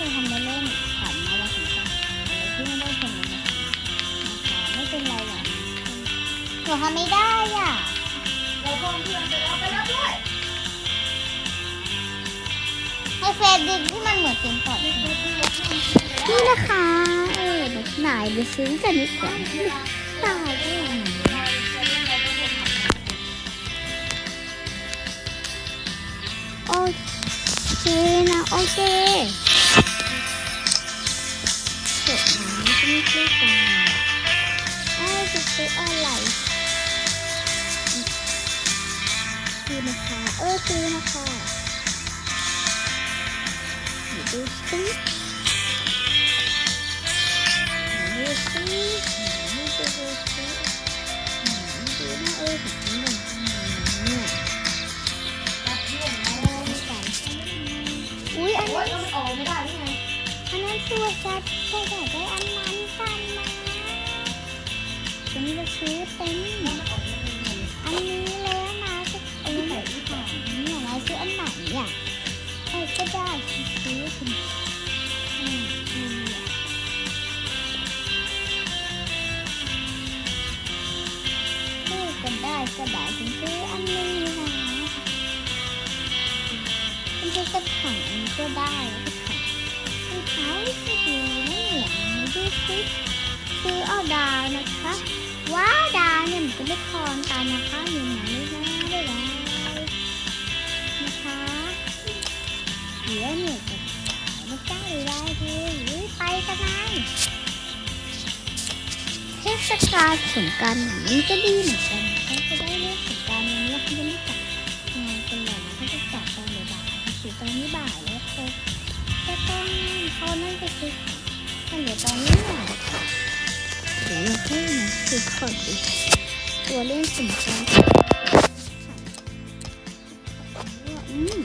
เคยทำเล่นๆผ่านมาแล้วสองครั้านต์ที่ไม่ได้คนเลยนะคะไม่เป็นไรหรอกหนูทำไม่ได้อะเราพร้อมเพื่อนจะเอาไปแล้วด้วยให้เฟซดึงที่มันเหมือนเต็มต่อนี่นะคะเออหนายไปซื้อกันนิดกว่าตายโอเคนะโอเค นะไม่ใช่ซื้อกันไอ้จะซื้ออะไรซื้อนะคะ เออซื้อนะคะดี๋ยวดูซิดูซิดูซิดูซิดูนะเออ อัวจัดแต่อยากได้อันนั้นกันนะฉันจะซื้อเป็นอันนี้แล้วนะจะเออไหนค่ะเนี่ยนะซื้ออันไหนอะใครก็ได้ซื้อคุณอืมอืมซื้อก็ได้ก็ได้ฉันซื้ออันนี้นะฉันซื้อกระถางก็ได้ กระถางสุดท้ายก็ดีนะเนี่ยดูสิซื้อเอาดาวนะคะ ว้าวดาวเนี่ยมันจะไม่คอนกันนะคะอยู่ไหนนะได้แล้วนะคะเดี๋ยวเนี่ยจะไม่กล้าเลยได้เลยอุ๊ยไปกันนะเทศกาลสงการานี้ก็ดีเหมือนกันเขาจะได้เล่นสงการวันนี้เขาจะไม่จัดงานกันหรอกเขาจะจัดตอนบ่ายๆสิตอนนี้บ่าย เขาจะต้องเขานั่นไปซื้อมันเดี๋ยวตอนนี้เนี่เดี๋ยวเราให้นคือขอดตัวเล่นสงกรานต์อืม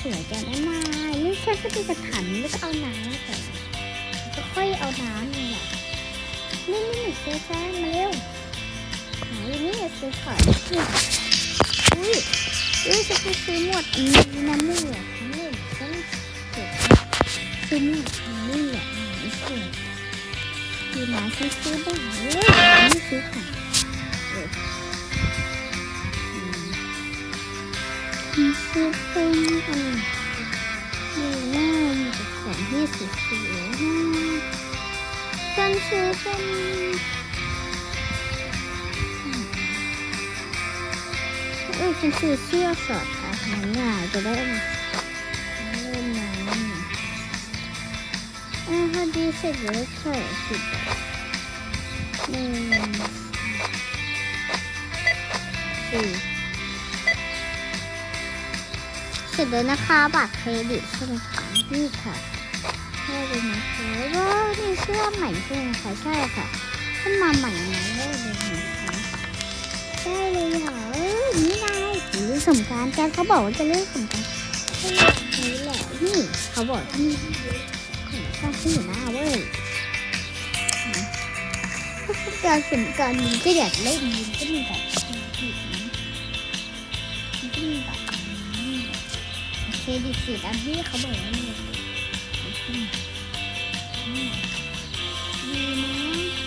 สวยจังนะนายนี่แค่ก็มีกระถางแล้วก็เอาน้ำแต่ก็ค่อยเอาน้ำนี่แหละนี่นี่หนูซื้อแจ้งมาเร็วไหนนี่อย่ซื้อขายอุ้ยอุ้ยจะไปซื้อหมดอันนี้นะมู่อ ซื้อหมดอันนี้แหละนี่สวยคือมาซื้อซื้อบ้างเลยไม่ซื้อของมมีซื้อเป็นอันดูหน้ามีแต่ของที่สวยๆนะฉันซื้อเป็นเออฉันซื้อเสื้อสอดค่ะหนาจะได้มา ดีเสร็จแล้วค่ะสิบหนึ่งสี่เสร็จแล้วนะคะบัตรเครดิตใช่ไหมคะนี่ค่ะใช่เลยนะคะว้าวนี่เสื้อใหม่ใช่ไหมคะใช่ค่ะขึ้นมาใหม่นะได้เลยนะคะใช่เลยค่ะเออนี่นายหรือสงการแกเขาบอกว่าจะเล่นสงการนี่แหละนี่เขาบอกที่นี่ ของข้าที่อหน้าเว้ยการสงการมันก็อยากเล่นมันก็มีแบบนะมันก็มีแบบนี้เครดิตสีดำที่เขาบอกว่ามีดีนะ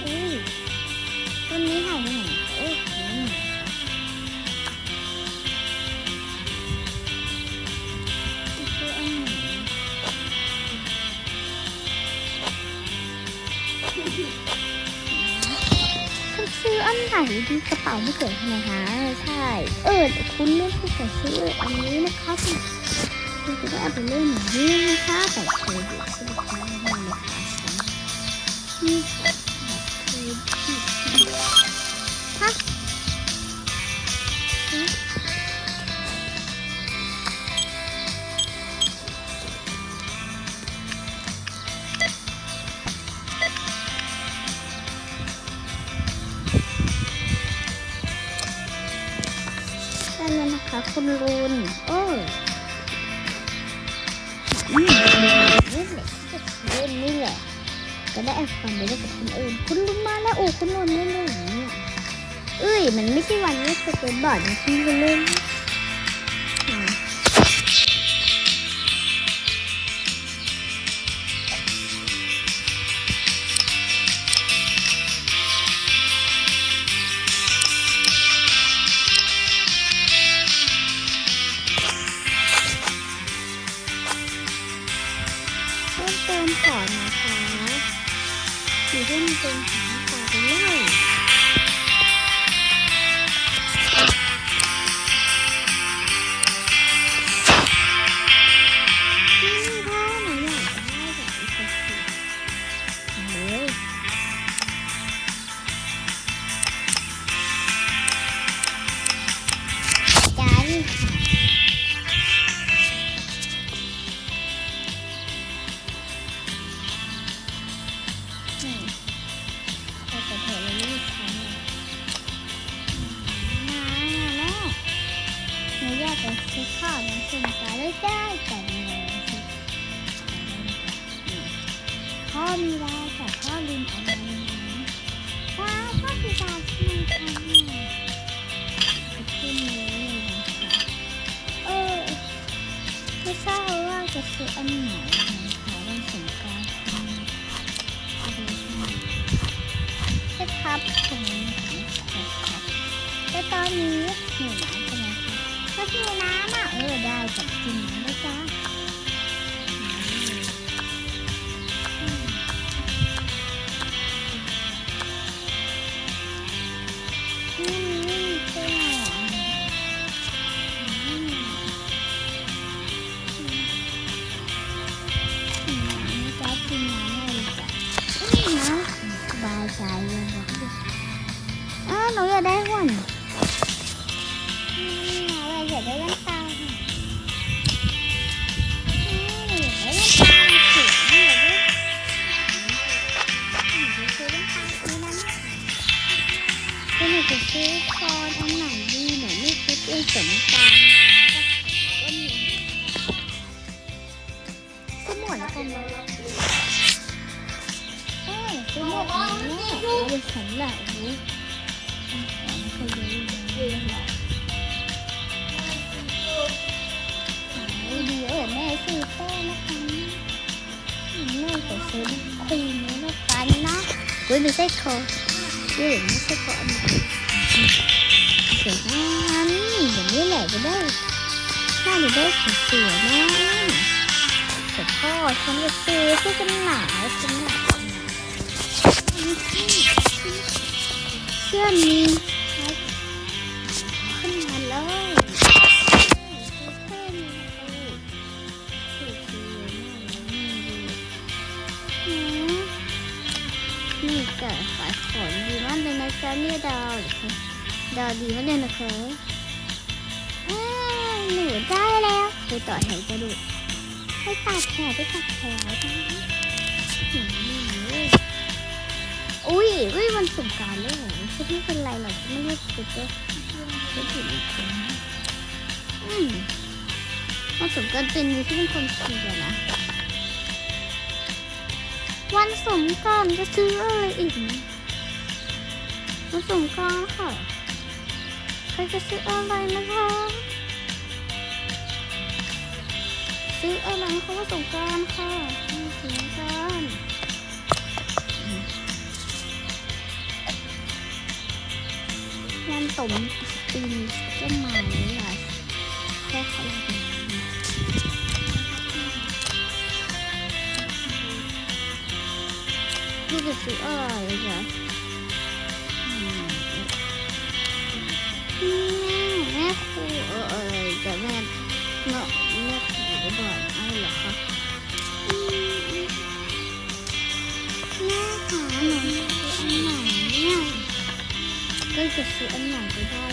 อุ้ยต้นนี้หายไปไหน อันไหนดีกระเป๋าไม่เกิดทำไมคะใช่ เออคุณเลือกที่จะซื้ออันนี้นะคะคุณคุณจะได้เอาไปเล่นนี่นะคะแต่เครดิตใช่ไหมคะนี่นะคะนี่ค่ะ แล้วนะคะ คุณลุนโอ้ยอืมนี่แหละเล่นนี่แหละ จะได้แอบฟังไปเล่นกับคนอื่น คุณลุนมาแล้วโอ้คุณลุนเล่นเลยอย่างนี้เอ้ย มันไม่ใช่วันเล่นสเก็ตบอร์ดนะที่จะเล่น มีลาแต่พ่อลืมอามาในนี้ว้าวพ่อมีลาใช่ไหมคะไปขึ้นนี้เลยนะคะเออไม่ทราบว่าจะซื้ออันไหนนะคะวันสงกานต์นี้ใช่ครับผมครับแต่ตอนนี้หิวน้ำใช่ไหมคะก็หิวน้ำอะเออได้จับกิน เฮ้ยไม่ใช่คอเฮ้ยไม่ใช่คออันนี้สวยงามอย่างนี้แหละจะได้น่าจะได้สวยๆนะแต่พ่อฉันจะซื้อเสื้อกันหนาวฉันหนาวเชื่อมี ดาวดีมากเลยนะคะหนูได้แล้วไปต่อแถวจะดูไปตัดแถวไปตัดแถวอุ้ยอุ้ยวันสงการแล้วเหรอฉันไม่เป็นไรหรอกไม่ได้สกูตเตอร์ฉันถืออีกคนอืมวันสงการเป็นที่เป็นคนขี่อะนะวันสงการจะซื้ออะไรอีกนะวันสงการค่ะ ครจะซื้ออะไรนะคะ ซื้ออะไรคะวันสงการค่ะสงการวันตมปีนจะมาเลยอะแค่เขาเลยพี่จะซื้ออะไรจ๊ะ แม่ครูเออเออจะแม่เนาะแม่ครูจะบอกอะไรเหรอคะแม่คะหนูซื้ออันไหนเนี่ยก็จะซื้ออันไหนก็ได้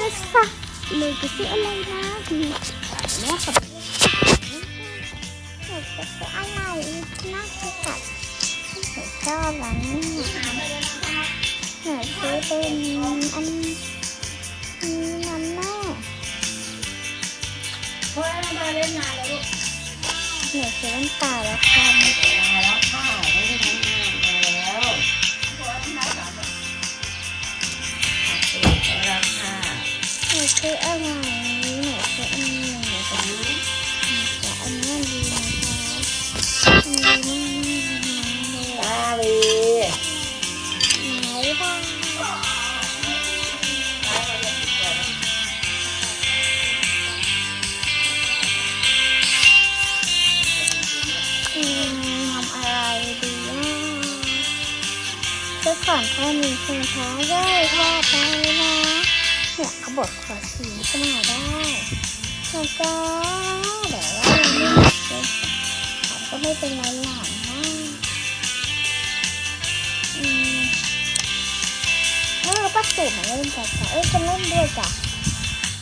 ซื้อว่าจะสักหรือจะซื้ออะไรนะแม่กับหนูจะซื้ออะไรน่าจะตัดหนูชอบร้านนี้หนูซื้อเป็นอันนั้นแม่เฮ้ยมาเล่นงานแล้วลูกหนูซื้อน้ำตาแล้วค่ะ ซื้ออะไรหนูซื้ออันนี้หนูจะจะอันนี้ดีนะคะน่าเลไหนบ้างทำอะไรดีนะซื้อก่อนแค่นี้คุณพ่อได้พ่อไปแล้ว เขาบอกขอสีก็มาได้แล้วก็เดี๋ยวว่ายังไม่ก็ไม่เป็นไรหรอกนะอืมเออป้าสูมาเล่นจ้ะจ้ะเอ้ยจะเล่นด้วยจ้ะ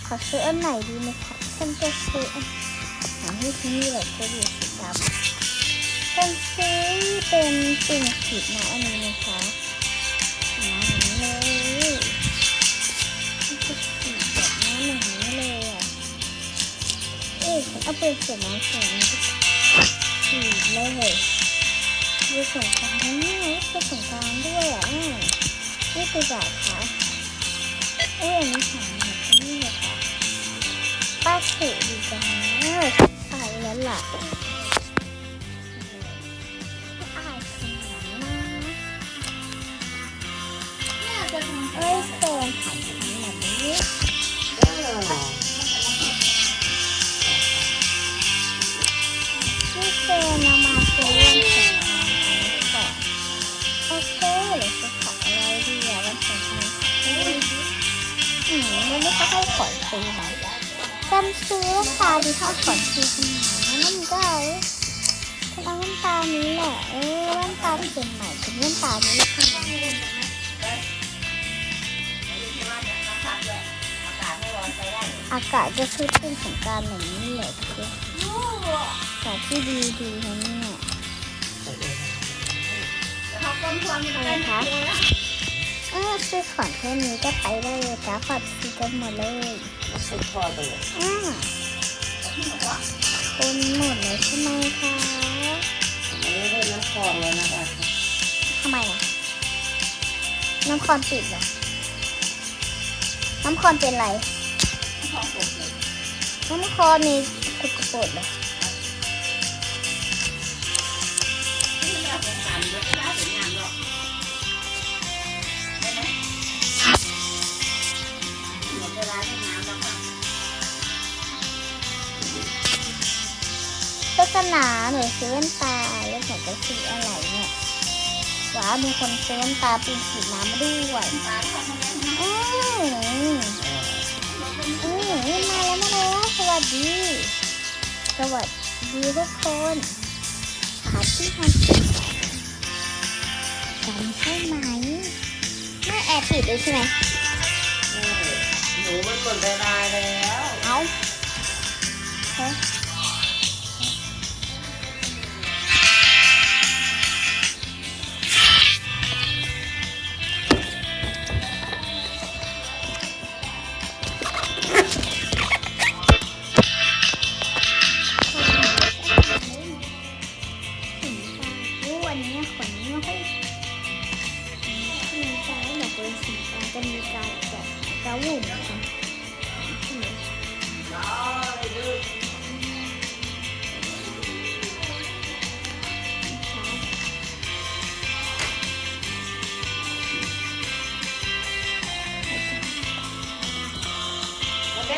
ขอซื้ออันไหนดีไหมคะฉันจะซื้ออันหาที่ที่นี่เลยจะดูสีดำฉันซื้อเป็นปิ่นขีดนะอันนี้นะคะ ฉันเอาไปเขียนน้ำแข็งมันจะขีดเลยดูสงกลางนี่เป็นสงกลางด้วยอะนี่คือแบบค่ะเอ้ยอันนี้หางแบบนี้เลยค่ะป้าสือดีจังเลยใส่แล้วล่ะ ดีเท่าขอนซื้อขนาดนั้นมันก็เอาฉันเอาแว่นตานี้แหละ เออแว่นตาที่เป็นใหม่เป็นแว่นตานี้แล้วกันอากาศก็คือเป็นสงการแบบนี้แหละทุกคนอากาศที่ดีดีนะเนี่ยเออซื้อของแค่นี้ก็ไปได้เลยจ้าขอดซื้อกันหมดเลยสุดพอไปเลยอ่า คนหมดเลยใช่ไหมคะอันนี้เป็นน้ำคลองแล้วนะคะทำไมอะ น้ำคอนปิดเหรอ น้ำคอนเป็นไรคลองผมเลยน้ำคอนนี่สกปรกเหรอ ษณาหนูซื้อแว่นตาแล้วหนูจะซื้ออะไรเนี่ยว้าวมีคนซื้อแว่นตาปีนสีน้ำมาด้วยปลาทอดมาแล้วนะอืมอืมมาแล้วมาแล้วสวัสดี สวัสดีทุกคนหาที่ทำกันใช่ไหมไม่แอบผิดเลยใช่ไหมหนูมันหมดเวลาแล้ว เอา แบบกระวุ่นนะคะหมดเว